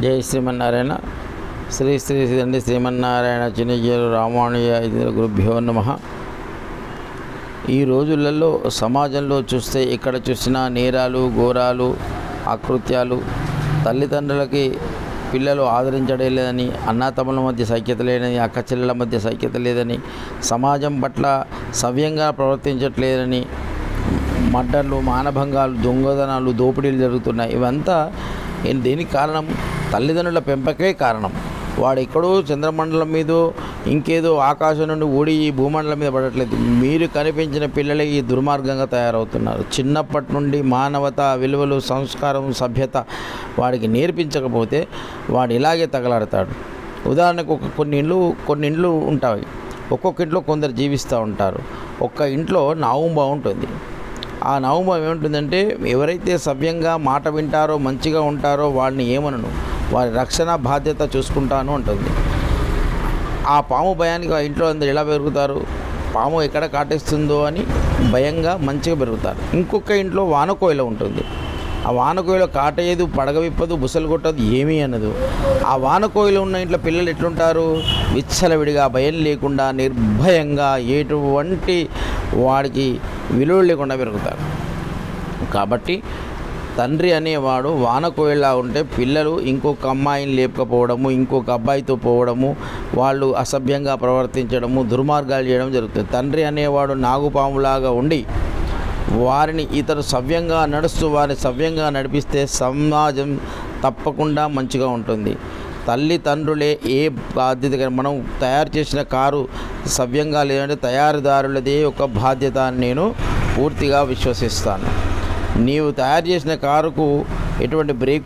జై శ్రీమన్నారాయణ. శ్రీ శ్రీ శ్రీ శ్రీమన్నారాయణ చిన్నజీరు రామానుజ ఇతర గురుభ్యో నమ. ఈ రోజులలో సమాజంలో చూస్తే ఎక్కడ చూసినా నేరాలు ఘోరాలు అకృత్యాలు తల్లిదండ్రులకి పిల్లలు ఆదరించడం లేదని అన్నాతమ్ముల మధ్య సైక్యత లేదని అక్క చెల్లెల మధ్య సైక్యత లేదని సమాజం పట్ల సవ్యంగా ప్రవర్తించట్లేదని మడ్డర్లు మానభంగాలు దొంగదనాలు దోపిడీలు జరుగుతున్నాయి. ఇవంతా దేనికి కారణం? తల్లిదండ్రుల పెంపకే కారణం. వాడు ఎక్కడో చంద్రమండలం మీద ఇంకేదో ఆకాశం నుండి ఊడి ఈ భూమండలం మీద పడట్లేదు. మీరు కనిపించిన పిల్లలే ఈ దుర్మార్గంగా తయారవుతున్నారు. చిన్నప్పటి నుండి మానవత విలువలు సంస్కారం సభ్యత వాడికి నేర్పించకపోతే వాడు ఇలాగే తగలాడతాడు. ఉదాహరణకు ఒక కొన్ని ఇండ్లు కొన్ని ఇండ్లు ఉంటాయి. ఒక్కొక్క ఇంట్లో కొందరు జీవిస్తూ ఉంటారు. ఒక్క ఇంట్లో నావం బాగుంటుంది ఆ నవమం ఏముంటుందంటే ఎవరైతే సవ్యంగా మాట వింటారో మంచిగా ఉంటారో వాళ్ళని ఏమనను. వారి రక్షణ బాధ్యత చూసుకుంటాను ఉంటుంది ఆ పాము భయానికి ఆ ఇంట్లో అందరు ఎలా పెరుగుతారు? పాము ఎక్కడ కాటేస్తుందో అని భయంగా మంచిగా పెరుగుతారు. ఇంకొక ఇంట్లో వానకోయిల ఉంటుంది. ఆ వానకోయిల కాటేయదు పడగ విప్పదు బుసలు కొట్టదు ఏమీ అనదు. ఆ వానకోయిలు ఉన్న ఇంట్లో పిల్లలు ఎట్లుంటారు? విచ్చలవిడిగా భయం లేకుండా నిర్భయంగా ఎటువంటి వాడికి విలువ లేకుండా పెరుగుతారు. కాబట్టి తండ్రి అనేవాడు వానకోయిలా ఉంటే పిల్లలు ఇంకొక అమ్మాయిని లేపకపోవడము ఇంకొక అబ్బాయితో పోవడము వాళ్ళు అసభ్యంగా ప్రవర్తించడము దుర్మార్గాలు చేయడం జరుగుతుంది. తండ్రి అనేవాడు నాగుపాములాగా ఉండి వారిని ఇతరు సవ్యంగా నడుస్తూ వారిని సవ్యంగా నడిపిస్తే సమాజం తప్పకుండా మంచిగా ఉంటుంది. తల్లిదండ్రులే ఏ బాధ్యత మనం తయారు చేసిన కారు సవ్యంగా లేదంటే తయారుదారులదే ఒక బాధ్యత అని నేను పూర్తిగా విశ్వసిస్తాను. నీవు తయారు చేసిన కారుకు ఎటువంటి బ్రేక్